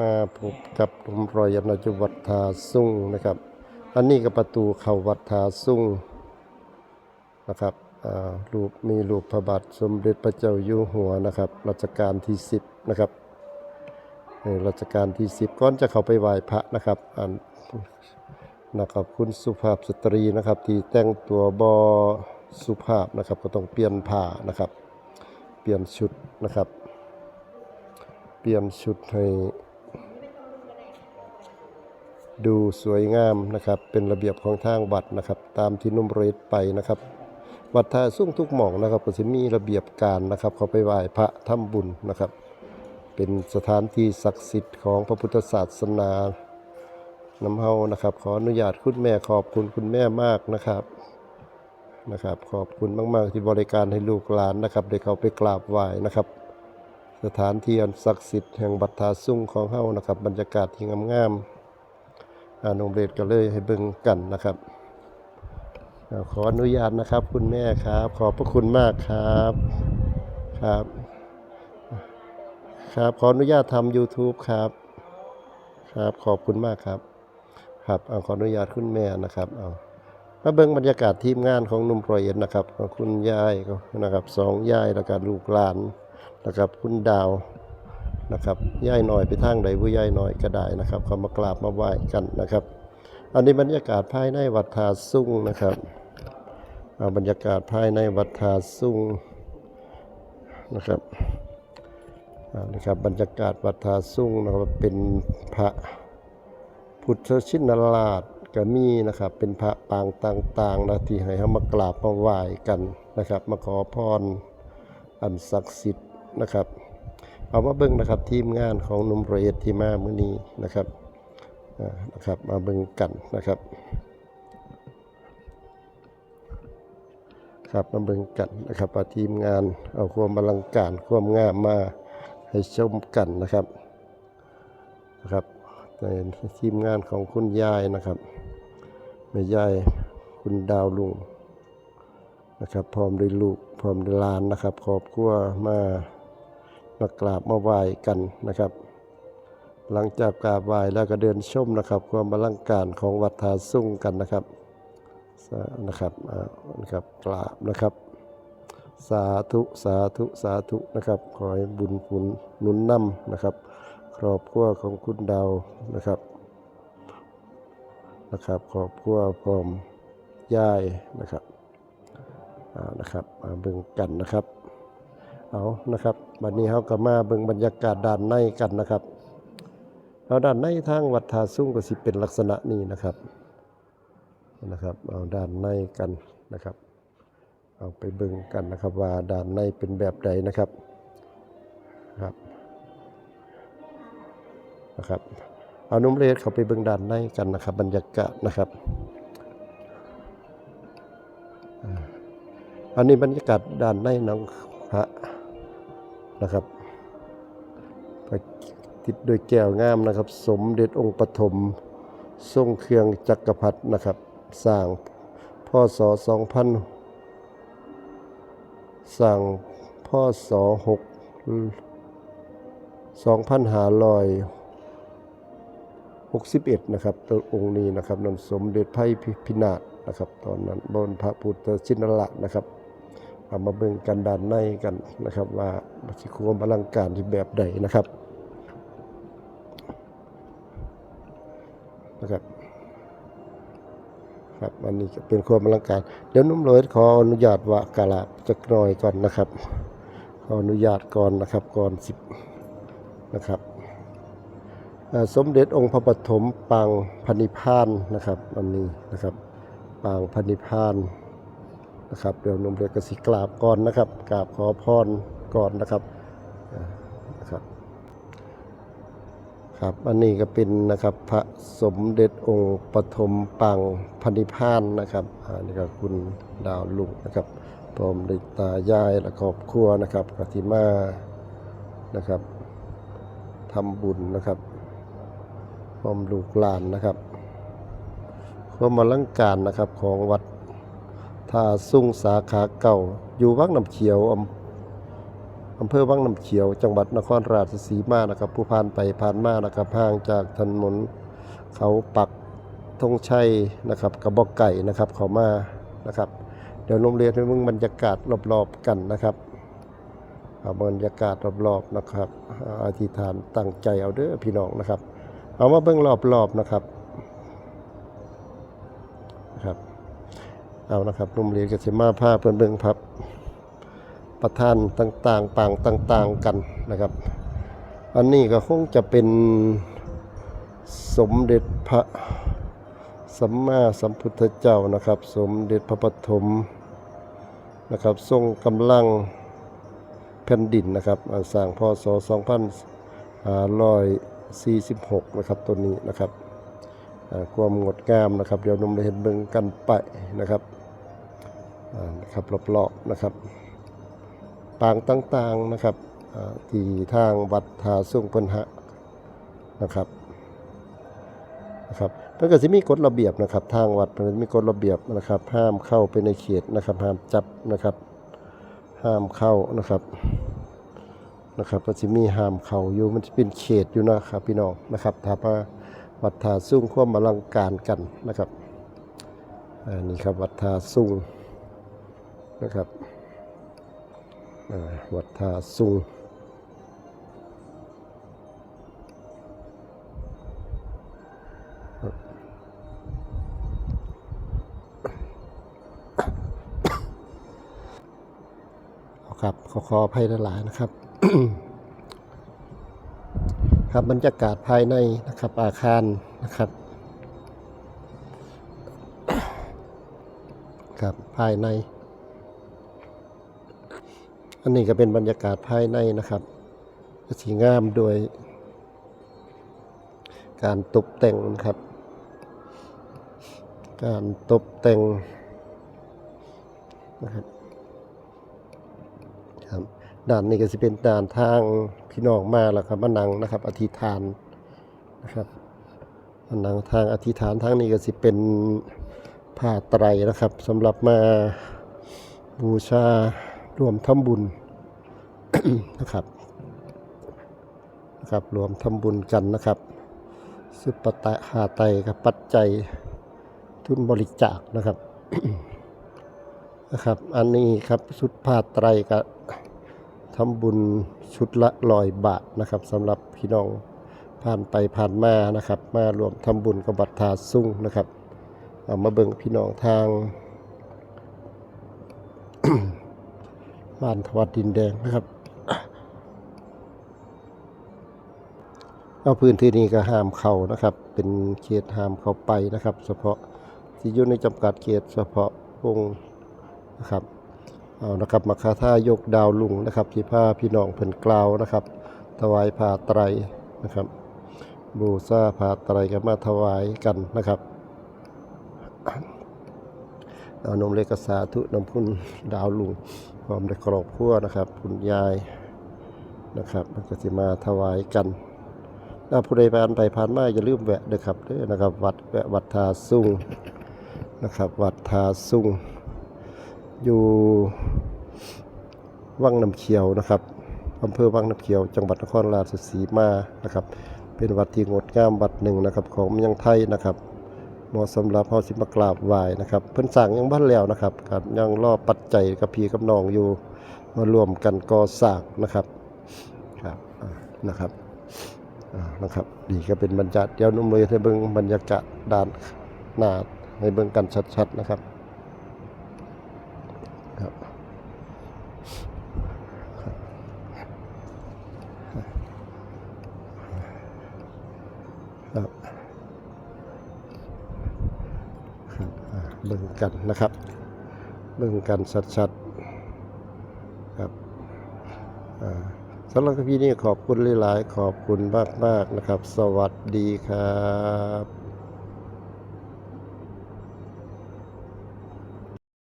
มาพบกับผมรอยนจุวัดทาสุ่งนะครับ อันนี้ก็ประตูเข้าวัดทาสุ่งนะครับรูปมีรูปพระบาทสมเด็จพระเจ้าอยู่หัวนะครับรัชกาลที่ 10 นะครับรัชกาลที่ 10 ก่อนจะเข้าไปไหว้พระนะครับอันนะครับคุณสุภาพสตรีนะครับ ที่แต่งตัวบอสุภาพนะครับ ก็ต้องเปลี่ยนผ้านะครับ เปลี่ยนชุดนะครับ เปลี่ยนชุดให้ ดูสวยงามนะครับ เป็นระเบียบของทางวัดนะครับ ตามที่นุ่มเรศไปนะครับ วัดท่าสุ่งทุกหม่องนะครับก็จะมีระเบียบการนะครับ เขาไปไหว้พระทำบุญนะครับ เป็นสถานที่ศักดิ์สิทธิ์ของพระพุทธศาสนาน้ำเฮานะครับ ขออนุญาตคุณแม่ขอบคุณคุณแม่มากนะครับนะครับ ขอบคุณมาก ๆ ที่บริการให้ลูกหลานนะครับได้เข้าไปกราบไหว้นะครับ สถานที่อันศักดิ์สิทธิ์แห่งบัดทาสุ่งของเฮานะครับ บรรยากาศที่งามๆ อานงเบศก็เลยให้เบิ่งกันนะครับ ขออนุญาตนะครับ คุณแม่ครับ ขอบพระคุณมากครับครับ ครับ ขออนุญาตทำ YouTube ครับ ครับขอบคุณมากครับ ครับเอาขออนุญาตคุณแม่นะครับเอามาเบิ่งบรรยากาศทีมงานของนุ่มรอยเอ็ดนะครับของคุณยายนะครับสองยายแล้วก็ลูกหลานนะครับคุณดาว นะครับย่ายหน่อยไปทางใดผู้ย่ายหน่อยก็ได้นะครับ เขามากราบมาไหว้กันนะครับ อันนี้บรรยากาศภายในวัดทาสุ่งนะครับเอาบรรยากาศภายในวัดทาสุ่งนะครับอ่านะครับบรรยากาศวัดทาสุ่งนะครับเป็นพระพุทธชินราชก็มีนะครับเป็นพระปางต่างๆนะที่ให้เขามากราบมาไหว้กันนะครับ มาขอพรอันศักดิ์สิทธิ์นะครับ เอามาเบิ่งนะครับทีมงานของนุ่มเรศที่มามื้อนี้นะครับนะครับมาเบิ่งกันนะครับ ครับมาเบิ่งกันนะครับว่าทีมงานเอาความอลังการความงามมาให้ชมกันนะครับนะครับในทีมงานของคุณยายนะครับแม่ยายคุณดาวลุงนะครับพร้อมด้วยลูกพร้อมด้วยลานนะครับครอบครัวมา มากราบมาไหว้กันนะครับ หลังจากกราบไหว้แล้วก็เดินชมนะครับ ความอลังการของวัดทาสุ่งกันนะครับนะครับอ่านะครับกราบนะครับ สาธุสาธุสาธุนะครับ ขอให้บุญผลหนุนนำนะครับ ครอบครัวของคุณดาวนะครับนะครับครอบครัวพร้อมยายนะครับอ่านะครับมาเบิ่งกันนะครับ เอานะครับบัดนี้เขาก็มาเบิ่งบรรยากาศด้านในกันนะครับเอาด้านในทางวัดทาสุ่งก็สิเป็นลักษณะนี้นะครับนะครับ เอาด้านในกันนะครับ เอาไปเบิ่งกันนะครับว่าด้านในเป็นแบบใดนะครับครับนะครับเอานุ่มเลสเข้าไปเบิ่งด้านในกันนะครับ บรรยากาศนะครับอันนี้บรรยากาศด้านในหนังพระ นะครับไปติดด้วยแก้วงามนะครับ สมเด็จองค์ปฐมทรงเครื่องจักรพรรดินะครับสร้างพศ2000สร้างพศ6 2561 นะครับตัวองค์นี้นะครับนั้นสมเด็จไพพินาศนะครับ ตอนนั้นบนพระพุทธชินละนะครับ เอามาเบิ่งกันด้านในกันนะครับ ว่าสิความอลังการที่แบบใดนะครับนะครับครับอันนี้ก็เป็นความอลังการเดี๋ยวนุ่มเลยขออนุญาตว่ากาลาจักหน่อยก่อนนะครับ ขออนุญาตก่อนนะครับก่อนสิบนะครับสมเด็จองค์พระปฐมปางพันิพพานนะครับ อันนี้นะครับปางพันิพพาน นะครับเดี๋ยวนมเรียกกสิกราบก่อนนะครับกราบขอพรก่อนนะครับนะครับครับอันนี้ก็เป็นนะครับพระสมเด็จองค์ปฐมปังพันิพานนะครับอันนี้ก็คุณดาวลุงนะครับพร้อมด้วยตายายและครอบครัวนะครับกติมานะครับทำบุญนะครับพร้อมลูกหลานนะครับความอลังการนะครับของวัด ท่าสุ่งสาขาเก่า อยู่วังน้ำเขียวอำอำเภอวังน้ำเขียว จังหวัดนครราชสีมานะครับ ผู้ผ่านไปผ่านมานะครับห่างจากถนนเขาปักธงชัยนะครับกระบอกไก่นะครับเขามานะครับ เดี๋ยวโรงเรียนให้มึงบรรยากาศรอบๆกันนะครับบรรยากาศรอบๆนะครับอธิษฐานตั้งใจเอาเด้อพี่น้องนะครับ เอามาเบิ่งรอบๆนะครับ เอานะครับโรงเรียนก็สิมาพาเพิ่นเบิ่งพับ ประธานต่างๆปางต่างๆกันนะครับ อันนี้ก็คงจะเป็นสมเด็จพระสัมมาสัมพุทธเจ้านะครับ สมเด็จพระปฐมนะครับทรงกำลังแผ่นดินนะครับอ่าสร้างพศ2546 นะครับตัวนี้นะครับ ความงดงามนะครับ เดี๋ยวนมได้เห็นเบิ่งกันไปนะครับนะครับรอบๆนะครับปางต่างๆนะครับที่ทางวัดทาสุ่งพนหะนะครับนะครับเพิ่นก็สิมีกฎระเบียบนะครับ ทางวัดเพิ่นมีกฎระเบียบนะครับ ห้ามเข้าไปในเขตนะครับ ห้ามจับนะครับ ห้ามเข้านะครับนะครับก็สิมีห้ามเข้าอยู่มันจะเป็นเขตอยู่นะครับพี่น้องนะครับถ้ามา วัดทาสุ่งความอลังการกันนะครับอันนี้ครับวัดทาสุ่งนะครับวัดทาซุ่งครับขอขออภัยหลายนะครับ ครับบรรยากาศภายในนะครับอาคารนะครับครับภายใน อันนี้ก็เป็นบรรยากาศภายในนะครับสีงามโดย การตกแต่งนะครับ การตกแต่งนะครับครับด้านนี้ก็จะเป็นด้านทาง พี่น้องมาแล้วครับมานังนะครับ อธิษฐานนะครับมานังทางอธิษฐานทางนี้ก็จะเป็นผ้าไตรนะครับสำหรับมาบูชารวมทำบุญนะครับนะครับ รวมทำบุญกันนะครับสุปตะหาไตกับปัจจัยทุนบริจาคนะครับนะครับ อันนี้ครับชุดผ้าไตรกับ ทำบุญชุดละร้อยบาทนะครับสำหรับพี่น้องผ่านไปผ่านมานะครับ มารวมทำบุญกับบัตรทาซุ่งนะครับเอามาเบิ่งพี่น้องทางบ้านทวัดดินแดงนะครับเอาพื้นที่นี้ก็ห้ามเข้านะครับ เป็นเขตห้ามเข้าไปนะครับ เฉพาะที่อยู่ในจำกัดเขตเฉพาะวงนะครับ เอานะครับมาคาท่ายกดาวลุงนะครับที่ผ้าพี่น้องเพิ่นกล่าวนะครับถวายผ้าไตรนะครับ บูชาผ้าไตรกันมาถวายกันนะครับเอานมเล็กสาธุนำคุณดาวลุงพร้อมด้วยครอบครัวนะครับคุณยายนะครับมันก็จะมาถวายกันถ้าผู้ใดผ่านไปผ่านมาอย่าลืมแวะเด้อครับเด้อนะครับวัดแวะวัดทาซุงนะครับ วัดทาซุงอยู่ วังน้ำเขียวนะครับอำเภอวังน้ำเขียว จังหวัดนครราชสีมานะครับ เป็นวัดที่งดงามวัดหนึ่งนะครับ ของเมืองไทยนะครับเหมาะสำหรับเฮาสิมากราบไหว้นะครับ เพิ่นสร้างยังบ่ทันแล้วนะครับก็ยังรอปัจจัยกับพี่กับน้องอยู่มารวมกันก่อสร้างนะครับครับนะครับนะครับนี่ก็เป็นบรรยากาศเดี๋ยวนุ่มเลยให้เบิ่งบรรยากาศด้านหน้าให้เบิ่งกันชัดๆนะครับครับ ครับอ่า เบิ่งกันนะครับ เบิ่งกันชัดๆครับอ่าสำหรับพี่นี้ขอบคุณหลายๆ ขอบคุณมากๆนะครับ สวัสดีครับ